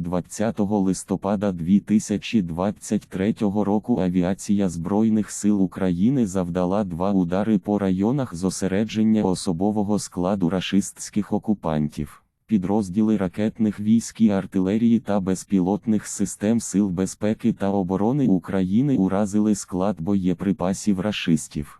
20 листопада 2023 року авіація Збройних сил України завдала два удари по районах зосередження особового складу рашистських окупантів. Підрозділи ракетних військ і артилерії та безпілотних систем Сил безпеки та оборони України уразили склад боєприпасів рашистів.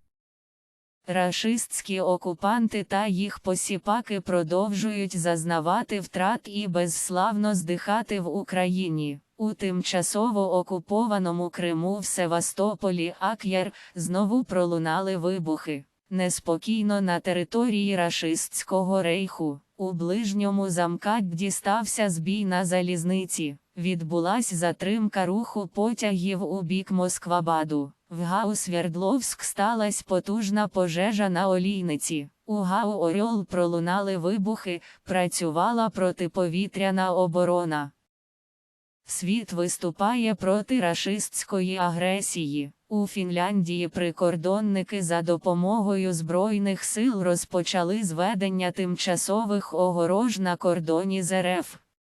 Рашистські окупанти та їх посіпаки продовжують зазнавати втрат і безславно здихати в Україні. У тимчасово окупованому Криму в Севастополі Ак'яр знову пролунали вибухи. Неспокійно на території рашистського рейху. У ближньому замкать дістався збій на залізниці. Відбулась затримка руху потягів у бік Москвабаду. В ГАУ Свердловськ сталася потужна пожежа на олійниці. У ГАУ Орьол пролунали вибухи, працювала протиповітряна оборона. Світ виступає проти рашистської агресії. У Фінляндії прикордонники за допомогою Збройних сил розпочали зведення тимчасових огорож на кордоні з РФ.